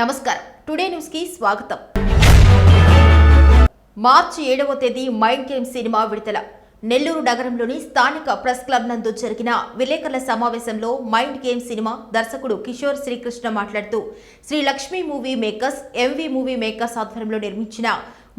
నమస్కారం. టుడే న్యూస్కి స్వాగతం. మార్చి ఏడవ తేదీ మైండ్ గేమ్ సినిమా విడుదల. నెల్లూరు నగరంలోని స్థానిక ప్రెస్ క్లబ్ నందు జరిగిన విలేకరుల సమావేశంలో మైండ్ గేమ్ సినిమా దర్శకుడు కిషోర్ శ్రీకృష్ణ మాట్లాడుతూ Sri Lakshmi movie makers MV movie makers ఆధ్వర్యంలో నిర్మించిన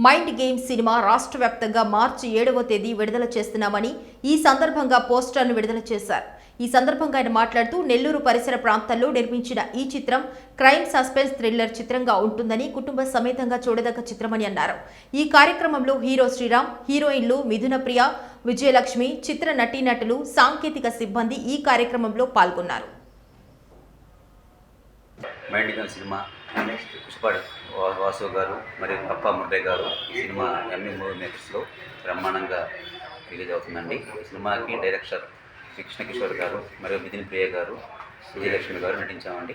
మైండ్ గేమ్ సినిమా రాష్ట్ర వ్యాప్తంగా మార్చి ఏడవ తేదీ విడుదల చేస్తున్నామని ఈ సందర్భంగా పోస్టర్ను విడుదల చేశారు. ఈ సందర్భంగా ఆయన మాట్లాడుతూ నెల్లూరు పరిసర ప్రాంతాల్లో నిర్మించిన ఈ చిత్రం క్రైమ్ సస్పెన్స్ థ్రిల్లర్ చిత్రంగా ఉంటుందని కుటుంబ సమేతంగా చూడదగ్గ చిత్రమని అన్నారు. ఈ కార్యక్రమంలో హీరో శ్రీరామ్ హీరోయిన్లు మిథునప్రియ విజయలక్ష్మి చిత్ర నటీనటులు సాంకేతిక సిబ్బంది ఈ కార్యక్రమంలో పాల్గొన్నారు. మెడికల్ సినిమా నెక్స్ట్ వా- వాసు గారు మరియు కప్ప మురళి గారు ఈ సినిమా ఎంఈ మూవీ మేకర్స్లో బ్రహ్మాండంగా రిలీజ్ అవుతుందండి. ఈ సినిమాకి డైరెక్టర్ కృష్ణ కిషోర్ గారు మరియు మిథున్ ప్రియ గారు విజయలక్ష్మి గారు నటించామండి.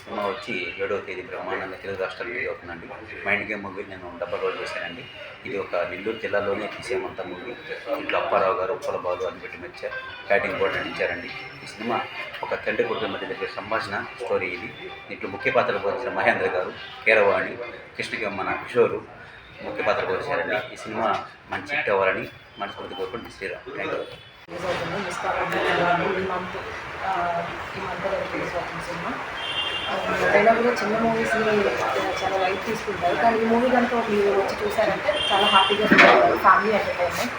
సినిమా వచ్చి ఏడవ తేదీ బ్రహ్మాండంగా తెలుగు రాష్ట్రాలు మీద అవుతుందండి మైండ్ గేమ్ మూవీ నేను డబ్బా రోల్ చేశానండి. ఇది ఒక నెల్లూరు జిల్లాలోనే తీసేమంత మూవీ. ఇంట్లో అప్పారావు గారు ఉప్పల బాలు అని పెట్టి మెచ్చారు బ్యాటింగ్ కూడా నటించారండి. ఈ సినిమా ఒక తండ్రి కొడుకుల మధ్య జరిగే సంభాషణ స్టోరీ ఇది. దీంట్లో ముఖ్య పాత్ర పోషించిన మహేంద్ర గారు కీరవాణి కృష్ణకి మన కిషోరు ముఖ్య పాత్ర పోషించారండి. ఈ సినిమా మంచి హిట్ అవ్వాలని మనస్ఫూర్తి కోరుకుంటుంది శ్రీరామ్ థ్యాంక్ యూ రిలీజ్ అవుతుంది మిస్ కాకుండా ఈ మంత్ ఈ మంత్ రిలీజ్ అవుతుంది సినిమా. అయినా కూడా చిన్న మూవీస్ని చాలా లైట్ తీసుకుంటారు. కానీ ఈ మూవీ కనుక మీరు వచ్చి చూసారంటే చాలా హ్యాపీగా ఉంటారు ఫ్యామిలీ ఎంటర్టైన్మెంట్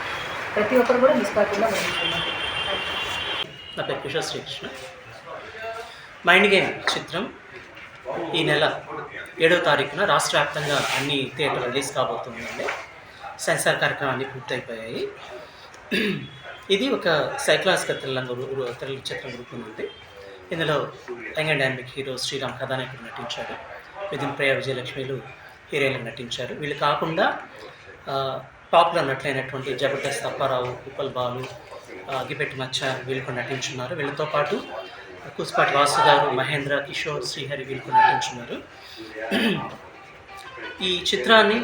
ప్రతి ఒక్కరు కూడా మిస్ కాకుండా వెళ్ళి నా పేరు కిషోర్ శ్రీకృష్ణ. మైండ్ గేమ్ చిత్రం ఈ నెల ఏడవ తారీఖున రాష్ట్ర వ్యాప్తంగా అన్ని థియేటర్ రిలీజ్ కాబోతుందండి. సెన్సార్ కార్యక్రమాన్ని పూర్తయిపోయాయి. ఇది ఒక సైకలాజికల్ థ్రిల్లర్ థ్రిల్ చిత్రం రూపొందింది. ఇందులో young and dynamic hero Sriram కథానాయకుడు నటించాడు విధిన్ ప్రియ విజయలక్ష్మిలు హీరోయిన్లు నటించారు. వీళ్ళు కాకుండా పాపులర్ నటులైనటువంటి జబర్దస్త్ అప్పారావు ఉప్పల్ బాలు అగ్గిపెట్టి మచ్చ వీళ్ళు కూడా నటించున్నారు. వీళ్ళతో పాటు కూసుపాటి వాసు గారు మహేంద్ర కిషోర్ శ్రీహరి వీళ్ళు కూడా నటించున్నారు. ఈ చిత్రాన్ని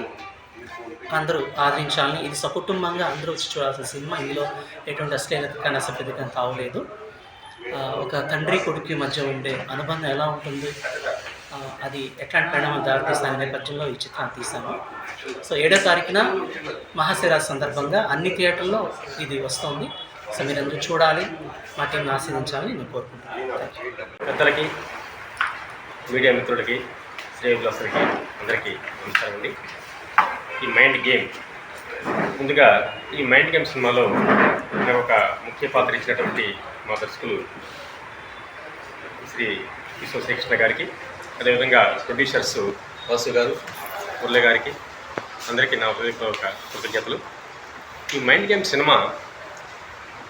అందరూ ఆదరించాలని ఇది సకుటుంబంగా అందరూ వచ్చి చూడాల్సిన సినిమా. ఇందులో ఎటువంటి అశ్లీలత కానీ అసభ్యత తావలేదు. ఒక తండ్రి కొడుకు మధ్య ఉండే అనుబంధం ఎలా ఉంటుంది? అది ఎట్లాంటి పరిణామాలు దారితీస్తాయి నేపథ్యంలో ఈ చిత్రాన్ని తీసాము సో ఏడో తారీఖున మహాశివరాత్రి సందర్భంగా అన్ని థియేటర్లో ఇది వస్తుంది. సో మీరందరూ చూడాలి మా టీంని ఆస్వాదించాలని నేను కోరుకుంటున్నాను. పెద్దలకి మీడియా మిత్రులకి శ్రేయులందరికీ అందరికీ నమస్కారం అండి. ఈ మైండ్ గేమ్. ముందుగా ఈ మైండ్ గేమ్ సినిమాలో నాకు ఒక ముఖ్య పాత్ర ఇచ్చినటువంటి మా దర్శకులు శ్రీ విశ్వ శ్రీకృష్ణ గారికి అదేవిధంగా ప్రొడ్యూసర్స్ వాసు గారు మురళి గారికి అందరికీ నా హృదయపూర్వక కృతజ్ఞతలు. ఈ మైండ్ గేమ్ సినిమా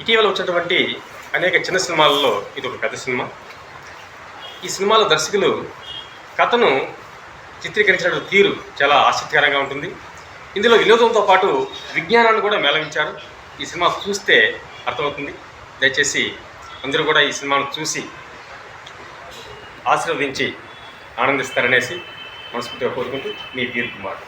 ఇటీవల వచ్చినటువంటి అనేక చిన్న సినిమాలలో ఇది ఒక పెద్ద సినిమా. ఈ సినిమాలో దర్శకులు కథను చిత్రీకరించిన తీరు చాలా ఆసక్తికరంగా ఉంటుంది. ఇందులో వినోదంతో పాటు విజ్ఞానాన్ని కూడా మేళవించారు. ఈ సినిమా చూస్తే అర్థమవుతుంది. దయచేసి అందరూ కూడా ఈ సినిమాను చూసి ఆశీర్వదించి ఆనందిస్తారనేసి మనస్ఫూర్తిగా కోరుకుంటూ మీ వీర్ కుమార్.